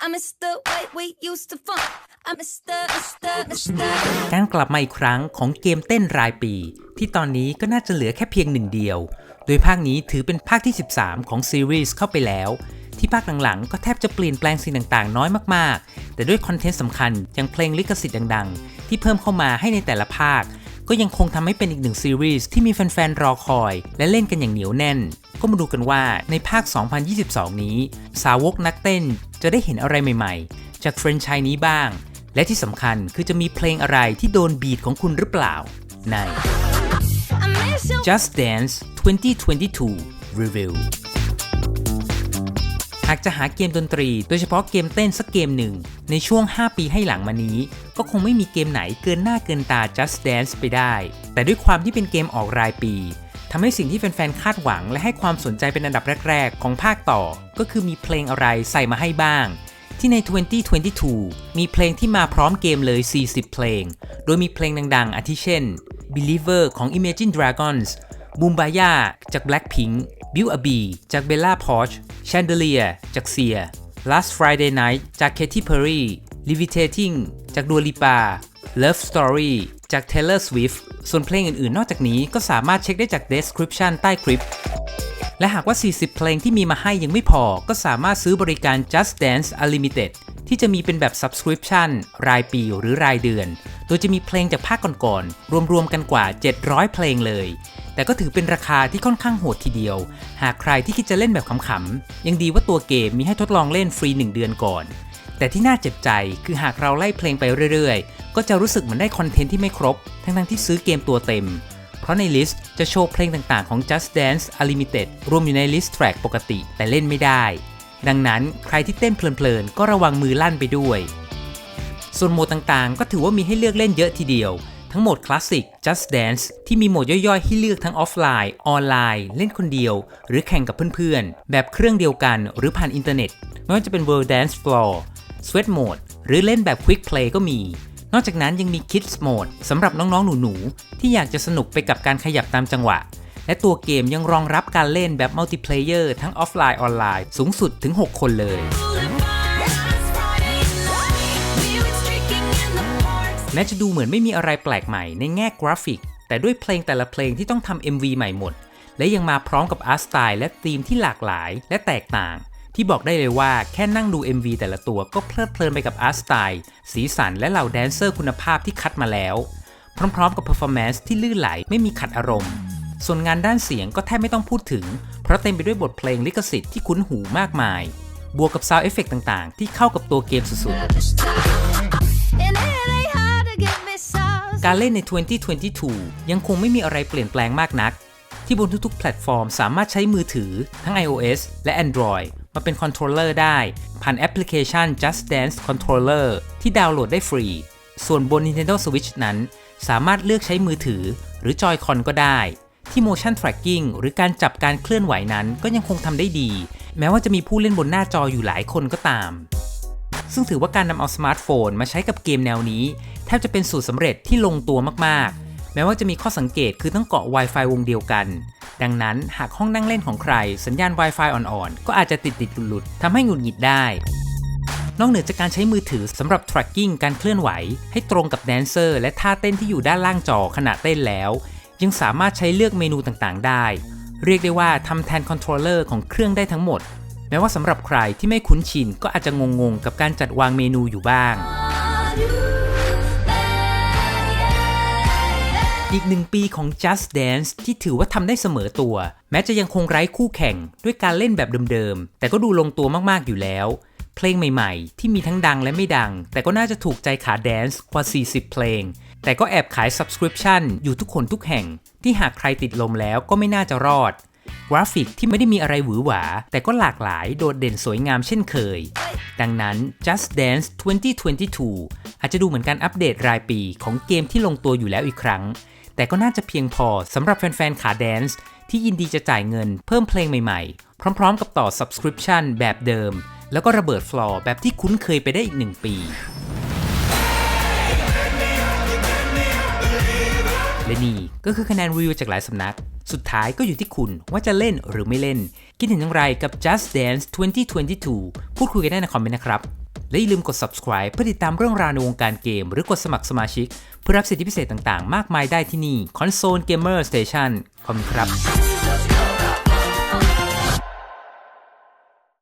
I miss the way we used to funk. I miss the, miss the, miss the. การกลับมาอีกครั้งของเกมเต้นรายปี ที่ตอนนี้ก็น่าจะเหลือแค่เพียงหนึ่งเดียว โดยภาคนี้ถือเป็นภาคที่ 13 ของซีรีส์เข้าไปแล้ว ที่ภาคหลังๆ ก็แทบจะเปลี่ยนแปลงสิ่งต่างๆ น้อยมากๆ แต่ด้วยคอนเทนต์สำคัญอย่างเพลงลิขสิทธิ์ดังๆ ที่เพิ่มเข้ามาให้ในแต่ละภาค ก็ยังคงทำให้เป็นอีกหนึ่งซีรีส์ที่มีแฟนๆรอคอย และเล่นกันอย่างเหนียวแน่น ก็มาดูกันว่าในภาค 2022 นี้ สาวกนักเต้นจะได้เห็นอะไรใหม่ๆ จากแฟรนไชส์นี้บ้าง และที่สำคัญคือจะมีเพลงอะไรที่โดนบีทของคุณหรือเปล่า ใน Just Dance 2022 Review หากจะหาเกมดนตรี โดยเฉพาะเกมเต้นสักเกมหนึ่ง ในช่วง 5 ปีให้หลังมานี้ ก็คงไม่มีเกมไหนเกินหน้าเกินตา Just Dance ไปได้ แต่ด้วยความที่เป็นเกมออกรายปี ทำให้สิ่งที่แฟนๆ คาดหวัง และให้ความสนใจเป็นอันดับแรก ๆ ของภาคต่อ ก็คือมีเพลงอะไรใส่มาให้บ้าง ที่ใน 2022 มีเพลงที่มาพร้อมเกมเลย 40 เพลง โดยมีเพลงดัง ๆ อาทิเช่น Believer ของ Imagine Dragons Bumbaya จาก Blackpink Build a Bee จาก Bella Poarch Chandelier จาก Sia Last Friday Night จาก Katy Perry Levitating จาก Dua Lipa Love Story จาก Taylor Swift ส่วนเพลงอื่นๆ นอกจากนี้ก็สามารถเช็คได้จาก description ใต้คลิป และหากว่า 40 เพลงที่มีมาให้ยังไม่พอ ก็สามารถซื้อบริการ Just Dance Unlimited ที่จะมีเป็นแบบ subscription รายปีหรือรายเดือน โดยจะมีเพลงจากภาคก่อนๆ รวมๆ กันกว่า 700 เพลงเลย แต่ก็ถือเป็นราคาที่ค่อนข้างโหดทีเดียว หากใครที่คิดจะเล่นแบบขำๆ ยังดีว่าตัวเกมมีให้ทดลองเล่นฟรี 1 เดือนก่อน แต่ที่น่าเจ็บใจคือหากเราไล่เพลงไปเรื่อยๆ ก็จะรู้สึกเหมือนได้คอนเทนต์ที่ไม่ครบ ทั้งๆที่ซื้อเกมตัวเต็ม เพราะในลิสต์จะโชว์เพลงต่างๆของ Just Dance Unlimited รวมอยู่ในลิสต์แทร็กปกติแต่เล่นไม่ได้ ดังนั้นใครที่เต้นเพลินๆ ก็ระวังมือลั่นไปด้วย ส่วนโหมดต่างๆ ก็ถือว่ามีให้เลือกเล่นเยอะทีเดียว ทั้งโหมดคลาสสิก Just Dance ที่มีโหมดย่อยๆ ให้เลือกทั้งออฟไลน์ ออนไลน์ เล่นคนเดียว หรือแข่งกับเพื่อนๆ แบบเครื่องเดียวกันหรือผ่านอินเทอร์เน็ต ไม่ว่าจะเป็น World Dance Floor Sweat Mode หรือเล่นแบบ Quick Play ก็มี นอกจากนั้นยังมี Kids Mode สำหรับน้องๆ หนูๆ ที่อยากจะสนุกไปกับการขยับตามจังหวะ และตัวเกมยังรองรับการเล่นแบบมัลติเพลเยอร์ทั้งออฟไลน์ออนไลน์สูงสุดถึง 6 คนเลยแม้จะดูเหมือนไม่มีอะไรแปลกใหม่ในแง่กราฟิก แต่ด้วยเพลงแต่ละเพลงที่ต้องทำ MV ใหม่หมด และยังมาพร้อมกับอาร์ตสไตล์และธีมที่หลากหลายและแตกต่าง ที่บอกได้เลยว่าแค่นั่งดู MV แต่ละตัวก็เพลิดเพลินไปกับอาร์ตสไตล์สีสันและเหล่าแดนเซอร์คุณภาพที่คัดมาแล้ว พร้อมๆกับเพอร์ฟอร์แมนซ์ที่ลื่นไหลไม่มีขัดอารมณ์ ส่วนงานด้านเสียงก็แทบไม่ต้องพูดถึง เพราะเต็มไปด้วยบทเพลงลิขสิทธิ์ที่คุ้นหูมากมาย บวกกับซาวเอฟเฟกต่างๆ ที่เข้ากับตัวเกมสุดๆ การเล่นใน 2022 ยังคงไม่มีอะไรเปลี่ยนแปลงมากนัก ที่บนทุกๆ แพลตฟอร์มสามารถใช้มือถือทั้ง iOS และ Android มาเป็นคอนโทรลเลอร์ได้ ผ่านแอปพลิเคชัน Just Dance Controller ที่ดาวน์โหลดได้ฟรี ส่วนบน Nintendo Switch นั้น สามารถเลือกใช้มือถือ หรือ Joy-Con ก็ได้ ที่ Motion Tracking หรือการจับการเคลื่อนไหวนั้นก็ยังคงทำได้ดี แม้ว่าจะมีผู้เล่นบนหน้าจออยู่หลายคนก็ตาม ซึ่งถือว่าการนำเอาสมาร์ทโฟนมาใช้กับเกมแนวนี้ แทบจะเป็นสูตรสำเร็จที่ลงตัวมากๆ แม้ว่าจะมีข้อสังเกตคือต้องเกาะ Wi-Fi วงเดียวกัน ดังนั้นหากห้องนั่งเล่นของใคร สัญญาณ Wi-Fi อ่อนๆ ก็อาจจะติดติดหลุดๆทำให้หงุดหงิดได้ นอกเหนือจากการใช้มือถือสำหรับ tracking การเคลื่อนไหว ให้ตรงกับแดนเซอร์ และท่าเต้นที่อยู่ด้านล่างจอขณะเต้นแล้ว ยังสามารถใช้เลือกเมนูต่างๆ ได้ เรียกได้ว่าทำแทนคอนโทรลเลอร์ของเครื่องได้ทั้งหมด แม้ว่าสำหรับใครที่ไม่คุ้นชินก็อาจจะงงๆ กับการจัดวางเมนูอยู่บ้าง อีกหนึ่งปีของ Just Dance ที่ถือว่าทำได้เสมอตัว แม้จะยังคงไร้คู่แข่งด้วยการเล่นแบบเดิมๆ แต่ก็ดูลงตัวมากๆอยู่แล้ว เพลงใหม่ๆ ที่มีทั้งดังและไม่ดัง แต่ก็น่าจะถูกใจขาแดนซ์กว่า 40 เพลง แต่ก็แอบขาย Subscription อยู่ทุกคนทุกแห่ง ที่หากใครติดลมแล้วก็ไม่น่าจะรอด กราฟิกที่ไม่ได้มีอะไรหวือหวา แต่ก็หลากหลายโดดเด่นสวยงามเช่นเคย ดังนั้น Just Dance 2022 อาจจะดูเหมือนการอัปเดตรายปีของเกมที่ลงตัวอยู่แล้วอีกครั้ง แต่ก็น่าจะเพียงพอสำหรับแฟนๆ ขาแดนซ์ที่ยินดีจะจ่ายเงินเพิ่มเพลงใหม่ๆ พร้อมๆ กับต่อ Subscription แบบเดิม แล้วก็ระเบิดฟลอร์แบบที่คุ้นเคยไปได้อีกหนึ่งปี และนี่ก็คือคะแนนรีวิวจากหลายสำนัก สุดท้ายก็อยู่ที่คุณว่าจะเล่นหรือไม่เล่น คิดเห็นอย่างไรกับ Just Dance 2022 พูดคุยกันได้ในคอมเมนต์นะครับ และอย่าลืมกด subscribe เพื่อติดตามเรื่องราวในวงการเกม หรือกดสมัครสมาชิก เพื่อรับสิทธิพิเศษต่างๆ มากมายได้ที่นี่ Console Gamer Station ขอบคุณครับ